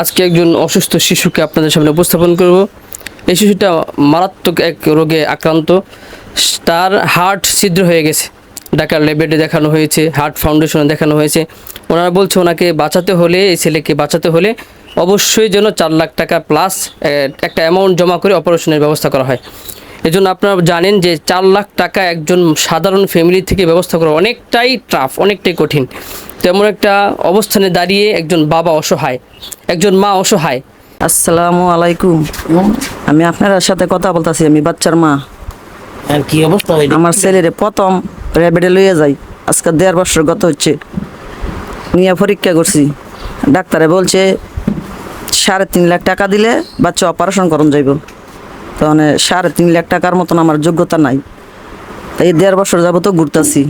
আজকে একজন অসুস্থ শিশুকে আপনাদের সামনে উপস্থাপন করব। এই শিশুটা মারাত্মক এক রোগে আক্রান্ত। তার হার্ট ছিদ্র হয়ে গেছে। ঢাকার ল্যাবেটে দেখানো হয়েছে, হার্ট ফাউন্ডেশনে দেখানো হয়েছে। ওনারা বলছে ওনাকে বাঁচাতে হলে, এই ছেলেকে বাঁচাতে হলে অবশ্যই যেন চার লাখ টাকা প্লাস একটা অ্যামাউন্ট জমা করে অপারেশনের ব্যবস্থা করা হয়। এজন্য আপনারা জানেন যে চার লাখ টাকা একজন সাধারণ ফ্যামিলি থেকে ব্যবস্থা করা অনেকটাই টাফ অনেকটাই কঠিন। তেমন একটা অবস্থানে দাঁড়িয়ে একজন বাবা অসহায় একজন মা অসহায়। আসসালামু আলাইকুম। আমি আপনার সাথে কথা বলতেছি আমি বাচ্চার মা। আর কি অবস্থা হয় আমার ছেলেরে প্রথম র্যাবিডে লইয়ে যাই আজকে দেড় বছর গত হচ্ছে। নিয়ে পরীক্ষা করছি ডাক্তারে বলছে সাড়ে তিন লাখ টাকা দিলে বাচ্চা অপারেশন করুন যাইব। তখন সাড়ে তিন লাখ টাকার মতন আমার যোগ্যতা নাই। তাই দেড় বছর যাব তো ঘুরতেছি।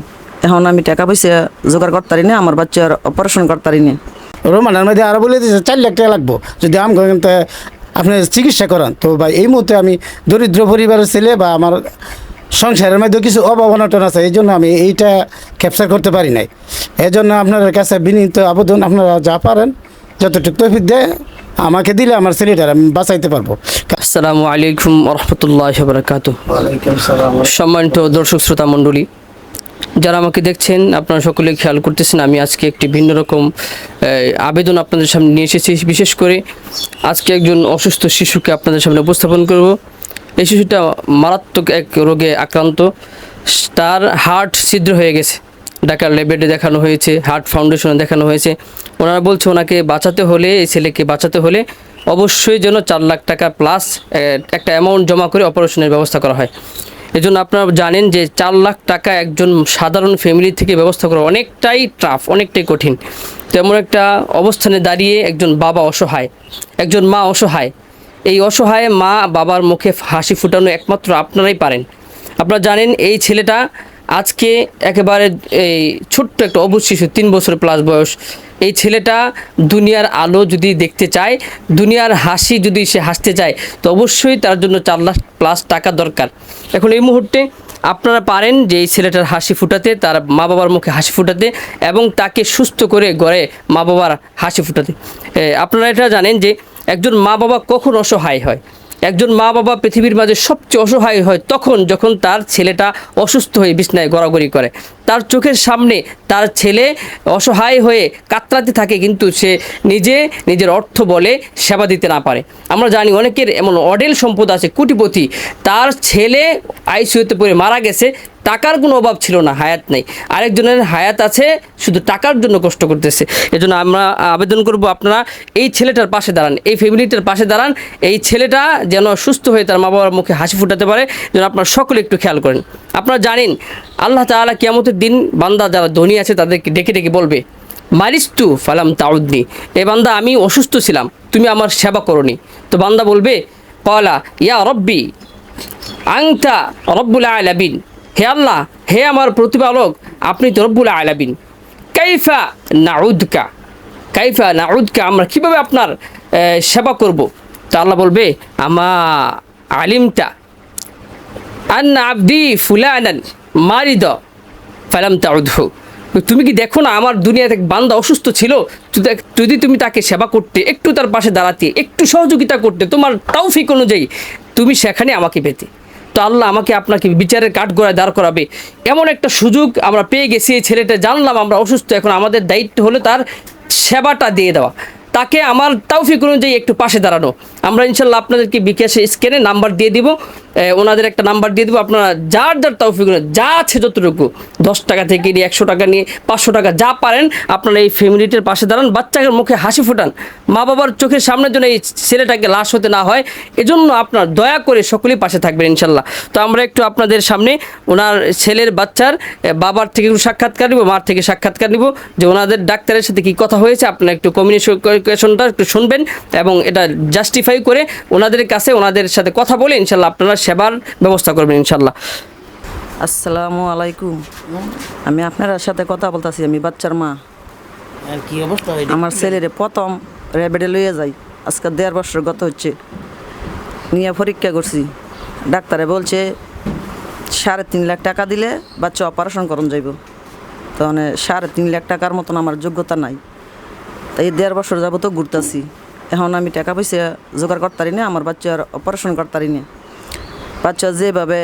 এখন আমি টাকা পয়সা জোগাড় করতে করতারি না আমার বাচ্চার অপারেশন করতারি না। রোমানের মধ্যে আরও বলে দিয়েছে চার লাখ টাকা লাগবো। যদি আম আপনি চিকিৎসা করান তো ভাই এই মুহূর্তে আমি দরিদ্র পরিবারের ছেলে বা আমার সংসারের মধ্যে কিছু অভাব অনটন আছে এই জন্য আমি এইটা ক্যাপচার করতে পারি নাই। এই জন্য আপনাদের কাছে বিনীত আবেদন আপনারা যা পারেন যতটুকু তফিক দেয় আমাকে দিলে আমার ছেলেটার আমি বাঁচাইতে পারব। আসসালামু আলাইকুম রহমতুল্লাহ বরকাত সম্মানিত দর্শক শ্রোতা মণ্ডলী যারা আমাকে দেখছেন, আপনারা সকলে খেয়াল করতেছেন, আমি আজকে একটি ভিন্ন রকম আবেদন আপনাদের সামনে নিয়ে এসেছি। বিশেষ করে আজকে একজন অসুস্থ শিশুকে আপনাদের সামনে উপস্থাপন করব। এই শিশুটা মারাত্মক এক রোগে আক্রান্ত। তার হার্ট ছিদ্র হয়ে গেছে। ঢাকার ল্যাবেটে দেখানো হয়েছে, হার্ট ফাউন্ডেশনে দেখানো হয়েছে। ওনারা বলছে ওনাকে বাঁচাতে হলে, এই ছেলেকে বাঁচাতে হলে অবশ্যই যেন চার লাখ টাকা প্লাস একটা অ্যামাউন্ট জমা করে অপারেশনের ব্যবস্থা করা হয়। এজন্য আপনারা জানেন যে চার লাখ টাকা একজন সাধারণ ফ্যামিলি থেকে ব্যবস্থা করা অনেকটাই টাফ অনেকটাই কঠিন। তেমন একটা অবস্থানে দাঁড়িয়ে একজন বাবা অসহায়, একজন মা অসহায়। এই অসহায় মা বাবার মুখে হাসি ফুটানো একমাত্র আপনারাই পারেন। আপনারা জানেন এই ছেলেটা আজকে একেবারে এই ছোট্ট একটা অবুজ শিশু, তিন বছর প্লাস বয়স। এই ছেলেটা দুনিয়ার আলো যদি দেখতে চায়, দুনিয়ার হাসি যদি সে হাসতে চায়, তো অবশ্যই তার জন্য চার লাখ প্লাস টাকা দরকার। এখন এই মুহূর্তে আপনারা পারেন যে এই ছেলেটার হাসি ফুটাতে, তার মা বাবার মুখে হাসি ফুটাতে এবং তাকে সুস্থ করে গড়ে মা বাবার হাসি ফুটাতে। আপনারা এটা জানেন যে একজন মা বাবা কখন অসহায় হয়। একজন মা বাবা পৃথিবীর মাঝে সবচেয়ে অসহায় হয় তখন যখন তার ছেলেটা অসুস্থ হয়ে বিছনায় গড়াগড়ি করে। তার চোখের সামনে তার ছেলে অসহায় হয়ে কাতরাতে থাকে কিন্তু সে নিজে নিজের অর্থ বলে সেবা দিতে না পারে। আমরা জানি অনেকের এমন অডেল সম্পদ আছে, কুটিপতি। তার ছেলে আইসিউতে পড়ে মারা গেছে টাকার কোনো অভাব ছিল না, হায়াত নেই। আরেকজনের হায়াত আছে, শুধু টাকার জন্য কষ্ট করতেছে। এজন্য আমরা আবেদন করব, আপনারা এই ছেলেটার পাশে দাঁড়ান, এই ফ্যামিলিটার পাশে দাঁড়ান, এই ছেলেটা যেন সুস্থ হয়ে তার মা বাবার মুখে হাসি ফুটাতে পারে, যেন আপনারা সকলে একটু খেয়াল করেন। আপনারা জানেন, আল্লাহ তাআলা কিয়ামতের দিন বান্দা যারা ধনী আছে, তাদেরকে ডেকে ডেকে বলবে মারিস মারিস্তু ফালাম তাউদ্দি, এ বান্দা আমি অসুস্থ ছিলাম, তুমি আমার সেবা করনি। তো বান্দা বলবে, কলা, ইয়া রব্বি, আংতা রব্বুল আলাবিন হে আল্লাহ, হে আমার প্রতিপালক, আপনি তো রব্বুল আলাবিন কাইফা নাউদকা কাইফা নাউদকা, আমরা কীভাবে আপনার সেবা করব? তা আল্লাহ বলবে, আমা আলিমতা আন্না আব্দি ফুলানান মারিদ ফালাম তাউদহু। তুমি কি দেখো না আমার দুনিয়াতে এক বান্দা অসুস্থ ছিল? যদি তুমি তাকে সেবা করতে, একটু তার পাশে দাঁড়াতে, একটু সহযোগিতা করতে, তোমার তৌফিক অনুযায়ী তুমি সেখানে আমাকে পেতে। তো আল্লাহ আমাকে আপনাকে বিচারের কাঠগড়ায় দাঁড় করাবে। এমন একটা সুযোগ আমরা পেয়ে গেছি, এই ছেলেটা জানলাম আমরা অসুস্থ, এখন আমাদের দায়িত্ব হলো তার সেবাটা দিয়ে দেওয়া। তাকে আমার তাওফিক অনুযায়ী একটু পাশে দাঁড়ানো। আমরা ইনশাল্লাহ আপনাদেরকে বিকাশে স্ক্যানে নাম্বার দিয়ে দিব। ওনাদের একটা নাম্বার দিয়ে দেবো। আপনারা যার যার তৌফিক যা আছে যতটুকু, দশ টাকা থেকে নিয়ে একশো টাকা নিয়ে পাঁচশো টাকা যা পারেন, আপনারা এই ফ্যামিলিটির পাশে দাঁড়ান বাচ্চাকে মুখে হাসি ফোটান। মা বাবার চোখের সামনের জন্য এই ছেলেটাকে লাশ হতে না হয়, এজন্য আপনার দয়া করে সকলেই পাশে থাকবেন ইনশাল্লাহ। তো আমরা একটু আপনাদের সামনে ওনার ছেলের বাচ্চার বাবার থেকে একটু সাক্ষাৎকার নিব, মার থেকে সাক্ষাৎকার নিব যে ওনাদের ডাক্তারের সাথে কি কথা হয়েছে, আপনারা একটু কমিউনিকেশনটা একটু শুনবেন এবং এটা জাস্টিফাই করে ওনাদের কাছে ওনাদের সাথে কথা বলে ইনশাল্লাহ আপনারা সেবার ব্যবস্থা করবেন ইনশাল্লাহ। আসসালামু আলাইকুম। আমি আপনার সাথে কথা বলতেছি আমি বাচ্চার মা। আর কি অবস্থা আমার ছেলেরে প্রথম র্যাবিডে লইয়ে যাই আজকে দেড় বছর গত হচ্ছে। নিয়ে পরীক্ষা করছি ডাক্তারে বলছে সাড়ে তিন লাখ টাকা দিলে বাচ্চা অপারেশন করুন যাইব। তখন সাড়ে তিন লাখ টাকার মতন আমার যোগ্যতা নাই। তাই দেড় বছর যাব তো ঘুরতেছি। এখন আমি টাকা পয়সা জোগাড় করতারি না, আমার বাচ্চার অপারেশন করতারি না। বাচ্চা যেভাবে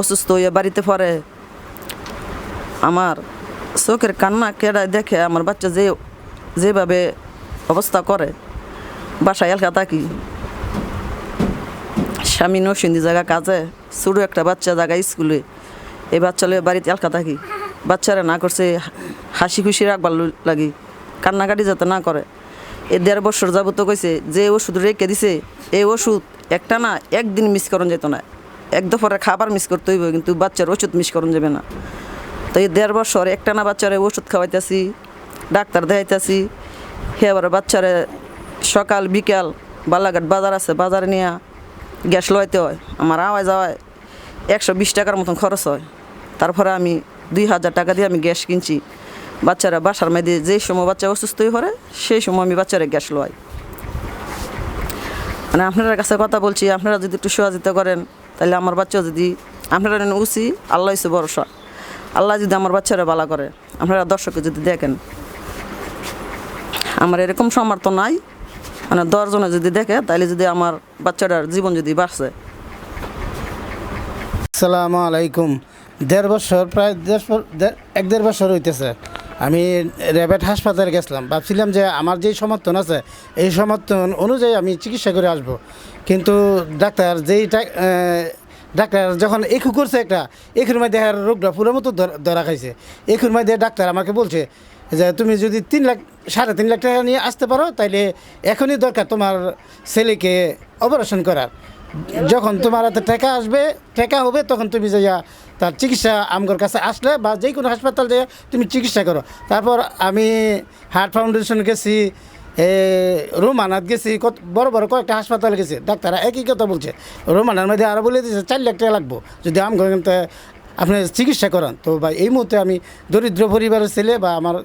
অসুস্থ হয়ে বাড়িতে পড়ে, আমার চোখের কান্না কেডা দেখে আমার বাচ্চা যে, যেভাবে অবস্থা করে, বাসায় এলকা থাকি। স্বামী নসিন্দি জায়গা কাজে, ছোটো একটা বাচ্চা জায়গায় স্কুলে এই বাচ্চা লয়ে বাড়িতে এলকা থাকি। বাচ্চারা না করছে, হাসি খুশি রাখবার লাগি। কান্নাকাটি যাতে না করে। এ দেড় বছর যাবত কইছে, যে ওষুধ রেখে দিছে, এই ওষুধ একটা না একদিন মিস করন যেত না। এক দফরে খাবার মিস করতে হইব, কিন্তু বাচ্চার ওষুধ মিস করন যাবে না। তো এই দেড় বছর একটা না বাচ্চারে ওষুধ খাওয়াইতেছি, ডাক্তার দেখাইতেছি, হে আবার বাচ্চারে সকাল, বিকাল বালাঘাট বাজার আছে, বাজারে নিয়ে গ্যাস লইতে হয়, আমার আওয়াজ যাওয়ায় একশো বিশ টাকার মতন খরচ হয়। তারপরে আমি দুই হাজার টাকা দিয়ে আমি গ্যাস কিনছি। বাচ্চারা বাসার মেয়েদের যে সময় বাচ্চা অসুস্থ হয়ে পড়ে সেই সময় আমি বাচ্চারা গ্যাস লয় মানে আপনার কাছে কথা বলছি, আপনারা যদি একটু সহযোগিতা করেন, তাহলে আমার বাচ্চা যদি, আপনারা নেন উচি আল্লাহ হচ্ছে ভরসা। আল্লাহ যদি আমার বাচ্চারা বালা করে, আপনারা দর্শকে যদি দেখেন। আমার এরকম সামর্থ্য নাই মানে দশজনে যদি দেখে, তাহলে যদি আমার বাচ্চাটার জীবন যদি বাঁচে। আসসালামু আলাইকুম। দেড় বছর, প্রায় দেড়- এক দেড় বছর হইতেছে। আমি র্যাবেট হাসপাতালে গেছিলাম। ভাবছিলাম যে আমার যেই সমর্থন আছে, এই সমর্থন অনুযায়ী আমি চিকিৎসা করে আসব। কিন্তু ডাক্তার যেই ডাক্তার যখন এখু করছে একটা এখুর মধ্যে আর রোগটা পুরো মতো ধর- ধরা খাইছে। এখুর মধ্যে ডাক্তার আমাকে বলছে যে, তুমি যদি তিন লাখ, সাড়ে তিন লাখ টাকা নিয়ে আসতে পারো, তাইলে এখনই দরকার তোমার ছেলেকে অপারেশন করার। যখন তোমার হাতে টাকা আসবে, টাকা হবে, তখন তুমি যাইয়া তার চিকিৎসা আমগর কাছে আসলে বা যে কোনো হাসপাতাল যে তুমি চিকিৎসা করো। তারপর আমি হার্ট ফাউন্ডেশন গেছি এ, রোমানাথ গেছি কত বড় বড় কয়েকটা হাসপাতাল গেছি। ডাক্তাররা একই কথা বলছে। রোমানার মধ্যে আরও বলে দিয়েছে চার লাখ টাকা লাগবো। যদি আমগর আপনি চিকিৎসা করান। তো বা এই মুহূর্তে আমি দরিদ্র পরিবারের ছেলে বা আমার